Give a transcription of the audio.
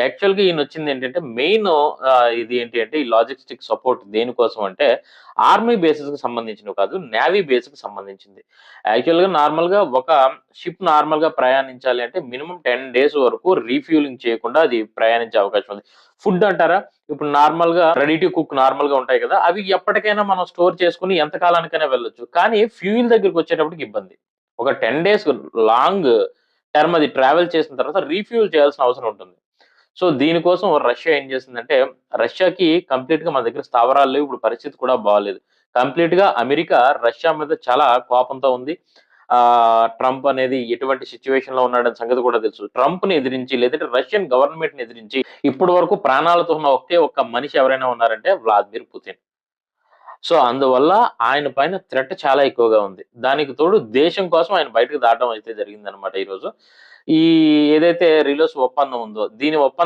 యాక్చువల్గా ఈయన వచ్చింది ఏంటంటే మెయిన్ ఇది ఏంటి అంటే ఈ లాజిస్టిక్ సపోర్ట్ దేనికోసం అంటే ఆర్మీ బేసిస్కి సంబంధించినవి కాదు నేవీ బేస్కి సంబంధించింది. యాక్చువల్గా నార్మల్గా ఒక షిప్ నార్మల్గా ప్రయాణించాలి అంటే మినిమం టెన్ డేస్ వరకు రీఫ్యూలింగ్ చేయకుండా అది ప్రయాణించే అవకాశం ఉంది. ఫుడ్ అంటారా? ఇప్పుడు నార్మల్గా రెడీ టు కుక్ నార్మల్గా ఉంటాయి కదా అవి ఎప్పటికైనా మనం స్టోర్ చేసుకుని ఎంత కాలానికైనా వెళ్ళొచ్చు. కానీ ఫ్యూయల్ దగ్గరికి వచ్చేటప్పటికి ఇబ్బంది. ఒక టెన్ డేస్ లాంగ్ టర్మ్ అది ట్రావెల్ చేసిన తర్వాత రీఫ్యూల్ చేయాల్సిన అవసరం ఉంటుంది. సో దీనికోసం రష్యా ఏం చేసిందంటే రష్యాకి కంప్లీట్గా మన దగ్గర స్థావరాలు లేవు. ఇప్పుడు పరిస్థితి కూడా బాగాలేదు కంప్లీట్గా అమెరికా రష్యా మీద చాలా కోపంతో ఉంది. ఆ ట్రంప్ అనేది ఎటువంటి సిచ్యువేషన్లో ఉన్నాడని సంగతి కూడా తెలుసు. ట్రంప్ని ఎదిరించి లేదంటే రష్యన్ గవర్నమెంట్ని ఎదిరించి ఇప్పటి వరకు ప్రాణాలతో ఉన్న ఒకే ఒక్క మనిషి ఎవరైనా ఉన్నారంటే వ్లాదిమిర్ పుతిన్. సో అందువల్ల ఆయన పైన థ్రెట్ చాలా ఎక్కువగా ఉంది. దానికి తోడు దేశం కోసం ఆయన బయటకు దాటం అయితే జరిగింది అనమాట ఈ ఏదైతే రిలోస్ ఒప్పందం ఉందో దీని ఒప్పందం